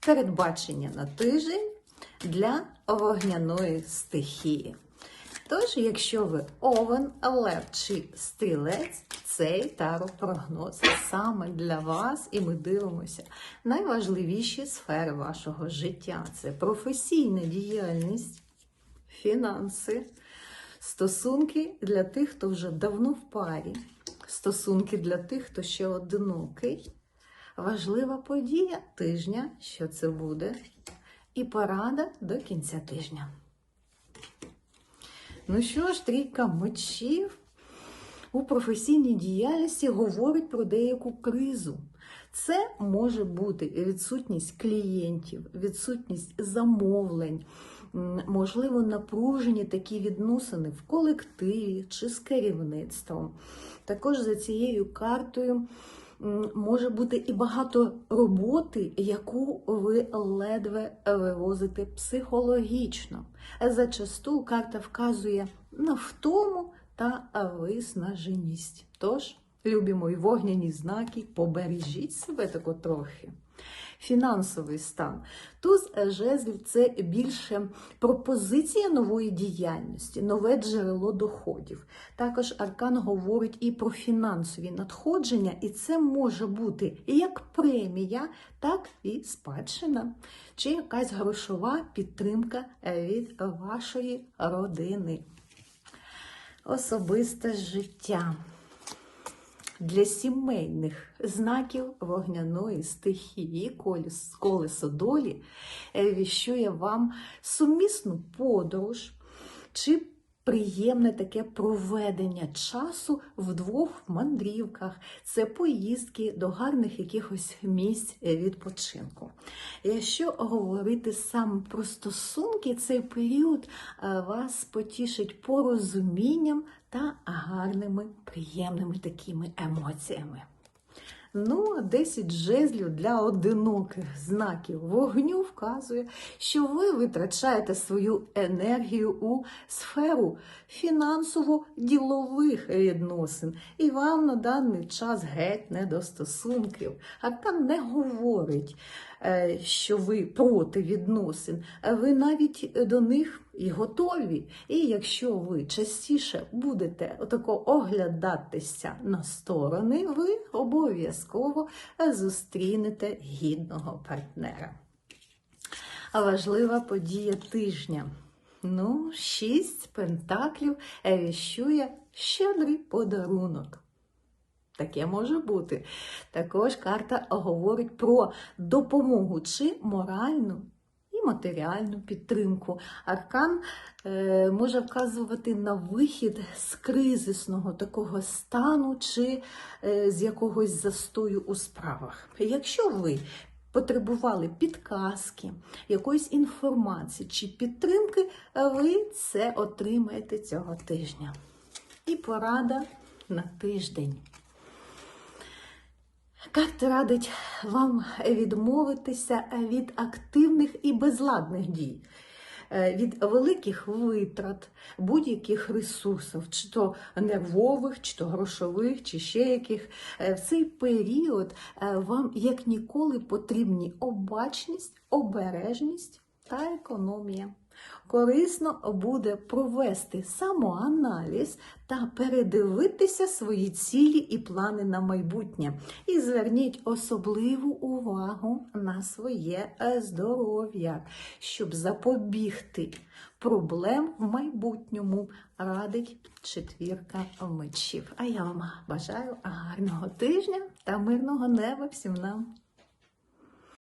передбачення на тиждень для вогняної стихії. Тож, якщо ви овен, лев чи стрілець, цей таро-прогноз саме для вас, і ми дивимося найважливіші сфери вашого життя: це професійна діяльність, фінанси, стосунки для тих, хто вже давно в парі, стосунки для тих, хто ще одинокий. Важлива подія тижня, що це буде, і порада до кінця тижня. Ну що ж, трійка мечів у професійній діяльності говорить про деяку кризу. Це може бути відсутність клієнтів, відсутність замовлень, можливо, напружені такі відносини в колективі чи з керівництвом. Також за цією картою може бути і багато роботи, яку ви ледве вивозите психологічно. Зачасту карта вказує на втому та виснаженість. Тож, любі мої вогняні знаки, побережіть себе тако трохи. Фінансовий стан. Туз жезлів це більше пропозиція нової діяльності, нове джерело доходів. Також аркан говорить і про фінансові надходження, і це може бути як премія, так і спадщина, чи якась грошова підтримка від вашої родини. Особисте життя для сімейних знаків вогняної стихії колес- колесо долі е, віщує вам сумісну подорож чи приємне таке проведення часу в двох мандрівках. Це поїздки до гарних якихось місць відпочинку. Якщо говорити саме про стосунки, цей період е, вас потішить порозумінням та гарними, приємними такими емоціями. Ну, а 10 жезлів для одиноких знаків вогню вказує, що ви витрачаєте свою енергію у сферу фінансово-ділових відносин, і вам на даний час геть не до стосунків. Аркан не говорить, е, що ви проти відносин, а ви навіть до них і готові. І якщо ви частіше будете отако оглядатися на сторони, ви обов'язково зустрінете гідного партнера. Важлива подія тижня. Ну, шість пентаклів віщує щедрий подарунок. Таке може бути. Також карта говорить про допомогу чи моральну матеріальну підтримку. Аркан е, може вказувати на вихід з кризисного такого стану чи е, з якогось застою у справах. Якщо ви потребували підказки, якоїсь інформації чи підтримки, ви це отримаєте цього тижня. І порада на тиждень. Карта радить вам відмовитися від активних і безладних дій, е, від великих витрат, будь-яких ресурсів, чи то нервових, чи то грошових, чи ще яких. Е, В цей період е, вам як ніколи потрібні обачність, обережність та економія. Корисно буде провести самоаналіз та передивитися свої цілі і плани на майбутнє. І зверніть особливу увагу на своє е, здоров'я, щоб запобігти проблем в майбутньому, радить четвірка мечів. А я вам бажаю гарного тижня та мирного неба всім нам.